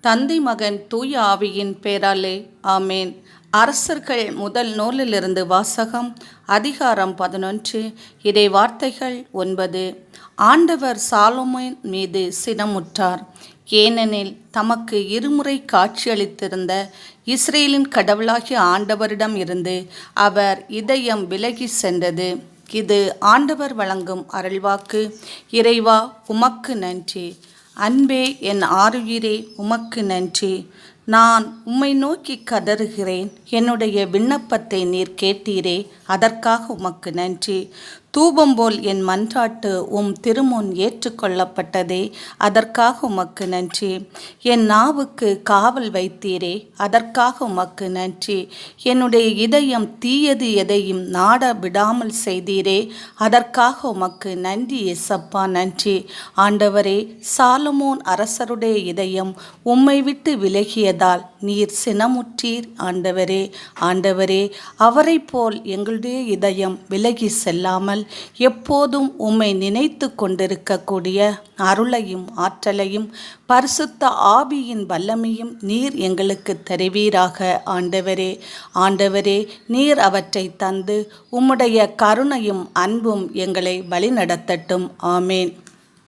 தந்தை மகன் தூய ஆவியின் பேராலே ஆமேன். அரசர்கள் முதல் நூலிலிருந்து வாசகம் அதிகாரம் பதினொன்று இறை வார்த்தைகள் ஒன்பது. ஆண்டவர் சாலோமோன் மீது சினமுற்றார். ஏனெனில் தமக்கு இருமுறை காட்சியளித்திருந்த இஸ்ரேலின் கடவுளாகிய ஆண்டவரிடம் இருந்து அவர் இதயம் விலகி சென்றது. இது ஆண்டவர் வழங்கும் அருள்வாக்கு. இறைவா உமக்கு நன்றி. அன்பே என் ஆருயிரே உமக்கு நன்றி. நான் உம்மை நோக்கி கதறுகிறேன். என்னுடைய விண்ணப்பத்தை நீர் கேட்டீரே அதற்காக உமக்கு நன்றி. தூபம் போல் என் மன்றாட்டு உம் திருமுன் ஏற்றுக்கொள்ளப்பட்டதே. அதற்காக உமக்கு நன்றி. என் நாவுக்கு காவல் வைத்தீரே. அதற்காக உமக்கு நன்றி. என்னுடைய இதயம் தீயது எதையும் நாட விடாமல் செய்தீரே. அதற்காக உமக்கு நன்றி எசப்பா நன்றி. ஆண்டவரே சாலமோன் அரசருடைய இதயம் உம்மை விட்டு விலகியதால் நீர் சினமுற்றீர் ஆண்டவரே. ஆண்டவரே அவரை போல் எங்களுடைய இதயம் விலகி செல்லாமல் எப்போதும் உம்மை நினைத்து கொண்டிருக்கக்கூடிய அருளையும் ஆற்றலையும் பரிசுத்த ஆவியின் வல்லமையும் நீர் எங்களுக்கு தருவீராக ஆண்டவரே. ஆண்டவரே நீர் அவற்றை தந்து உம்முடைய கருணையும் அன்பும் எங்களை வழிநடத்தட்டும். ஆமேன்.